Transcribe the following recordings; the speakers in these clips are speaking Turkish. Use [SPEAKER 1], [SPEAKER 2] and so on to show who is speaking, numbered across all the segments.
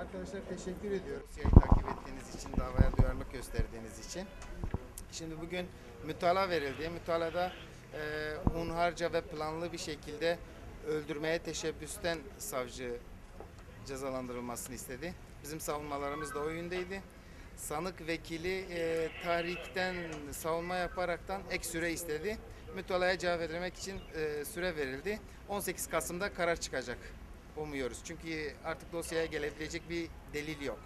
[SPEAKER 1] Arkadaşlar teşekkür ediyoruz. Yayı takip ettiğiniz için, davaya duyarlılık gösterdiğiniz için. Şimdi bugün mütala verildi. Mütalada e, hunharca ve planlı bir şekilde öldürmeye teşebbüsten savcı cezalandırılmasını istedi. Bizim savunmalarımız da o yöndeydi. Sanık vekili e, tahrikten savunma yaparaktan ek süre istedi. Mütalaya cevap vermek için e, süre verildi. 18 Kasım'da karar çıkacak. Umuyoruz. Çünkü artık dosyaya gelebilecek bir delil yok.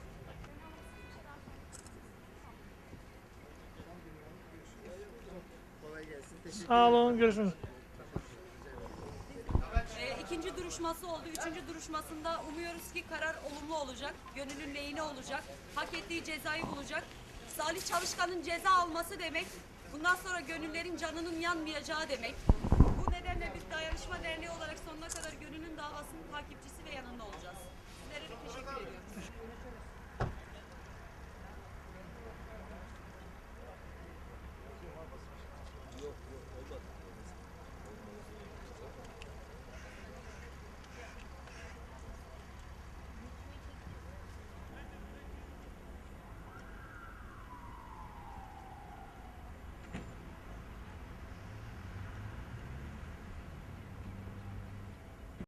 [SPEAKER 1] Kolay gelsin. Teşekkür
[SPEAKER 2] Sağ olun. Görüşürüz.
[SPEAKER 3] E, ikinci duruşması oldu. Üçüncü duruşmasında umuyoruz ki karar olumlu olacak. Gönülün lehine olacak. Hak ettiği cezayı bulacak. Salih Çalışkan'ın ceza alması demek. Bundan sonra gönüllerin canının yanmayacağı demek. Bu nedenle biz Dayanışma Derneği olarak sonuna kadar gönülün Aslı'nın takipçisi ve yanında olacağız. Sizlere teşekkür ediyoruz.